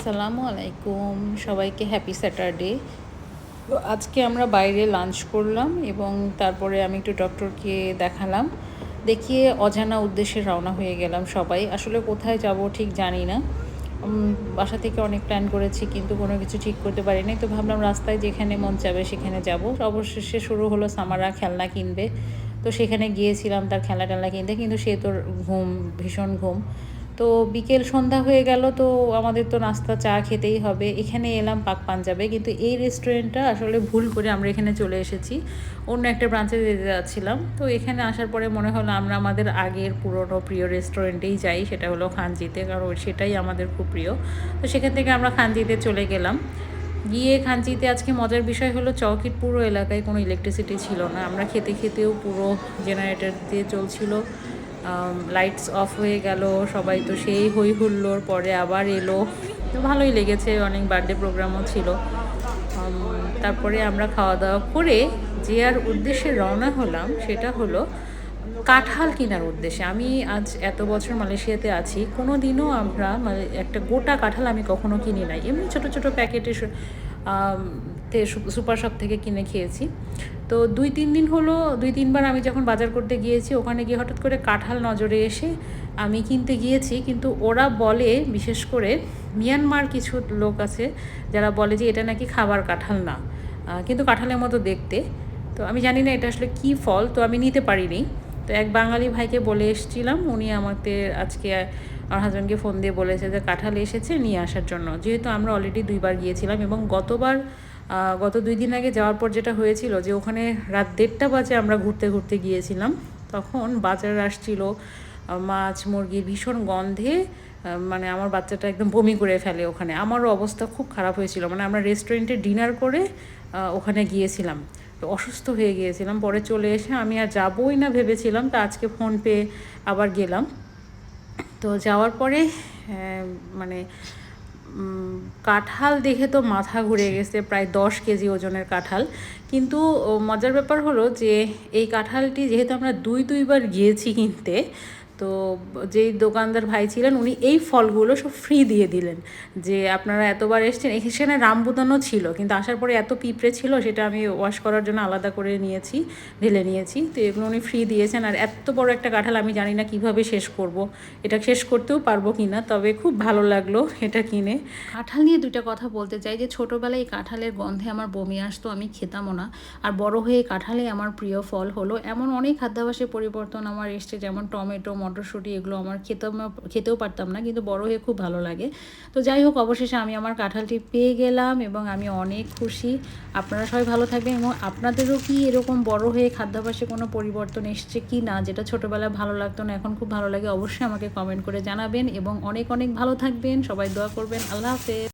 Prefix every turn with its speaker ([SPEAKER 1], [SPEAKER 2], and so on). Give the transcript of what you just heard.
[SPEAKER 1] আসসালামু আলাইকুম। সবাইকে হ্যাপি স্যাটারডে তো আজকে আমরা বাইরে লাঞ্চ করলাম এবং তারপরে আমি একটু ডক্টরকে দেখালাম। দেখিয়ে অজানা উদ্দেশ্যে রওনা হয়ে গেলাম সবাই। আসলে কোথায় যাব ঠিক জানি না। বাসা থেকে অনেক প্ল্যান করেছি কিন্তু কোনো কিছু ঠিক করতে পারিনি। তো ভাবলাম রাস্তায় যেখানে মন চাবে সেখানে যাব। অবশেষে শুরু হলো সামারা খেলনা কিনবে। তো সেখানে গিয়েছিলাম তার খেলা টেলনা কিনতে। কিন্তু সে তোর ঘুম, ভীষণ ঘুম। তো বিকেল সন্ধ্যা হয়ে গেল, তো আমাদের তো নাস্তা চা খেতেই হবে। এখানে এলাম পাক পাঞ্জাবে, কিন্তু এই রেস্টুরেন্টটা আসলে ভুল করে আমরা এখানে চলে এসেছি। অন্য একটা ব্রাঞ্চে যেতে যাচ্ছিলাম। তো এখানে আসার পরে মনে হলো আমরা আমাদের আগের পুরনো প্রিয় রেস্টুরেন্টেই যাই, সেটা হলো খানজিতে, কারণ সেটাই আমাদের খুব প্রিয়। তো সেখান থেকে আমরা খানজিতে চলে গেলাম। গিয়ে খানচিতে আজকে মজার বিষয় হলো চৌকির পুরো এলাকায় কোনো ইলেকট্রিসিটি ছিল না। আমরা খেতে খেতেও পুরো জেনারেটর দিয়ে চলছিল। লাইটস অফ হয়ে গেল, সবাই তো সেই হই হুল্লোর পরে আবার এলো। তো ভালোই লেগেছে, অনেক বার্থডে প্রোগ্রামও ছিল। তারপরে আমরা খাওয়া দাওয়া করে যে আর উদ্দেশ্যে রওনা হলাম, সেটা হলো কাঁঠাল কেনার উদ্দেশ্যে। আমি আজ এত বছর মালয়েশিয়াতে আছি কোনো দিনও আমরা মানে একটা গোটা কাঁঠাল আমি কখনো কিনি নাই। এমনি ছোট ছোট প্যাকেটে সুপার শপ থেকে কিনে খেয়েছি। তো দুই, তিন দিন হলো, দুই, তিনবার আমি যখন বাজার করতে গিয়েছি, ওখানে গিয়ে হঠাৎ করে কাঁঠাল নজরে এসে আমি কিনতে গিয়েছি, কিন্তু ওরা বলে, বিশেষ করে মিয়ানমার কিছু লোক আছে, যারা বলে যে এটা নাকি খাবার কাঁঠাল না কিন্তু কাঁঠালের মতো দেখতে। তো আমি জানি না এটা আসলে কী ফল, তো আমি নিতে পারিনি। তো এক বাঙালি ভাইকে বলে এসেছিলাম, উনি আমাকে আজকে আমার হাজব্যান্ডকে ফোন দিয়ে বলেছে যে কাঁঠাল এসেছে নিয়ে আসার জন্য। যেহেতু আমরা অলরেডি দুইবার গিয়েছিলাম এবং গতবার গত দুই দিন আগে যাওয়ার পর যেটা হয়েছিল যে ওখানে রাত দেড়টা বাজে আমরা ঘুরতে ঘুরতে গিয়েছিলাম। তখন বাজার আসছিল মাছ মুরগির ভীষণ গন্ধে মানে আমার বাচ্চাটা একদম বমি করে ফেলে ওখানে। আমারও অবস্থা খুব খারাপ হয়েছিল মানে আমরা রেস্টুরেন্টে ডিনার করে ওখানে গিয়েছিলাম। তো অসুস্থ হয়ে গিয়েছিলাম, পরে চলে এসে আমি আর যাবোই না ভেবেছিলাম, তা আজকে ফোন পেয়ে আবার গেলাম। তো যাওয়ার পরে মানে কাঁঠাল দেখে তো মাথা ঘুরে গেছে, প্রায় দশ কেজি ওজনের কাঁঠাল। কিন্তু মজার ব্যাপার হলো যে, এই কাঁঠালটি যেহেতু আমরা দুই দুইবার গিয়েছি কিনতে তো যেই দোকানদার ভাই ছিলেন, উনি এই ফলগুলো সব ফ্রি দিয়ে দিলেন। যে আপনারা এতবার এসছেন, এখানে রামবুতানও ছিল, কিন্তু আসার পরে এত পিঁপড়ে ছিল, সেটা আমি ওয়াশ করার জন্য আলাদা করে নিয়েছি, ঢেলে নিয়েছি। তো এগুলো উনি ফ্রি দিয়েছেন, আর এত বড় একটা কাঁঠাল আমি জানি না কীভাবে শেষ করব, এটা শেষ করতেও পারব কি না তবে খুব ভালো লাগল এটা কিনে। কাঁঠাল নিয়ে দুইটা কথা বলতে চাই, যে ছোটোবেলায় এই কাঁঠালের গন্ধে আমার বমি আসতো, আমি খেতামও না। আর বড় হয়ে কাঁঠালে আমার প্রিয় ফল হলো, এমন অনেক খাদ্যাভ্যাসের পরিবর্তন আমার এসছে, যেমন টমেটো মটরশুঁটি এগুলো আমার খেতাম না খেতেও পারতাম না, কিন্তু বড় হয়ে খুব ভালো লাগে। তো যাই হোক, অবশেষে আমি আমার কাঁঠালটি পেয়ে গেলাম এবং আমি অনেক খুশি। আপনারা সবাই ভালো থাকবেন এবং আপনাদেরও কি এরকম বড় হয়ে খাদ্যাভ্যাসে কোনো পরিবর্তন এসছে কি না, যেটা ছোটোবেলায় ভালো লাগতো না, এখন খুব ভালো লাগে, অবশ্যই আমাকে কমেন্ট করে জানাবেন এবং অনেক অনেক ভালো থাকবেন। সবাই দোয়া করবেন। আল্লাহ হাফেজ।